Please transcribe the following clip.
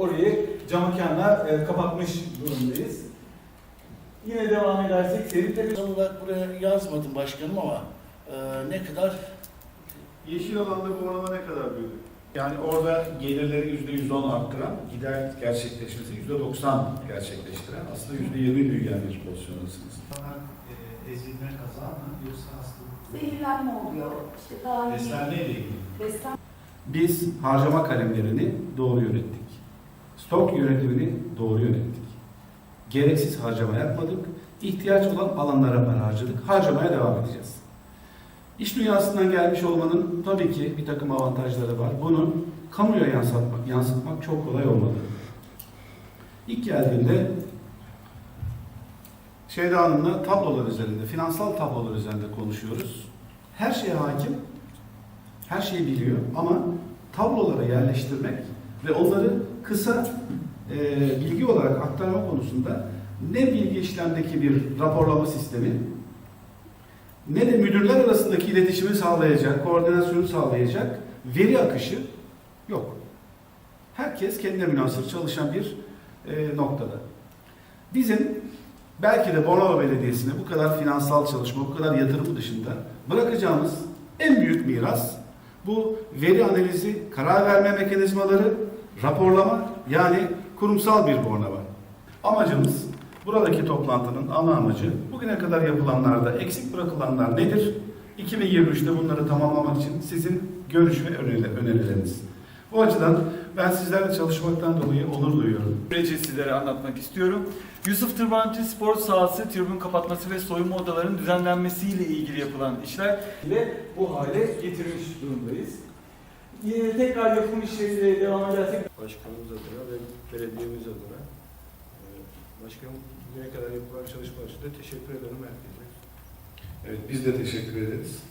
orayı cam mekanla e, kapatmış durumdayız. Yine devam edersek Selim Tepe Tam olarak buraya yazmadım başkanım ama e, ne kadar Yeşil alanda bu oranla ne kadar büyüdü? Yani orada gelirleri yüzde yüz on arttıran, gider gerçekleşmesi yüzde doksan gerçekleştiren, aslında yüzde yirmi büyüyen bir pozisyondasınız. e, ezilme kaza mı yoksa hastalık? Zehirlenme oluyor. İşte daha Beslenmeyle ilgili. beslen Biz harcama kalemlerini doğru yönettik. Stok yönetimini doğru yönettik. Gereksiz harcama yapmadık. İhtiyaç olan alanlara para harcadık. Harcamaya devam edeceğiz. İş dünyasından gelmiş olmanın tabii ki bir takım avantajları var. Bunu kamuya yansıtmak, yansıtmak çok kolay olmadı. İlk geldiğinde Şeyda Hanım'la tablolar üzerinde, finansal tablolar üzerinde konuşuyoruz. Her şeye hakim, her şeyi biliyor ama tablolara yerleştirmek ve onları kısa e, bilgi olarak aktarma konusunda ne bilgi işlemdeki bir raporlama sistemi ne de müdürler arasındaki iletişimi sağlayacak, koordinasyonu sağlayacak veri akışı yok. Herkes kendine münasır çalışan bir e, noktada. Bizim belki de Bornova Belediyesi'ne bu kadar finansal çalışma, bu kadar yatırım dışında bırakacağımız en büyük miras bu veri analizi, karar verme mekanizmaları, raporlama yani kurumsal bir Bornova. Amacımız buradaki toplantının ana amacı bugüne kadar yapılanlarda eksik bırakılanlar nedir? 2023'te bunları tamamlamak için sizin görüş ve öneri- önerileriniz. Bu açıdan ben sizlerle çalışmaktan dolayı onur duyuyorum. süreci sizlere anlatmak istiyorum. Yusuf Tırbancı spor sahası, tribün kapatması ve soyunma odalarının düzenlenmesiyle ilgili yapılan işler ile bu hale getirmiş durumdayız. Yine tekrar yapım işleriyle devam edersek başkanımız adına ve belediyemiz adına. e, Başkanım bugüne kadar yapılan çalışmalar için de teşekkür ederim herkese. Evet biz de teşekkür ederiz.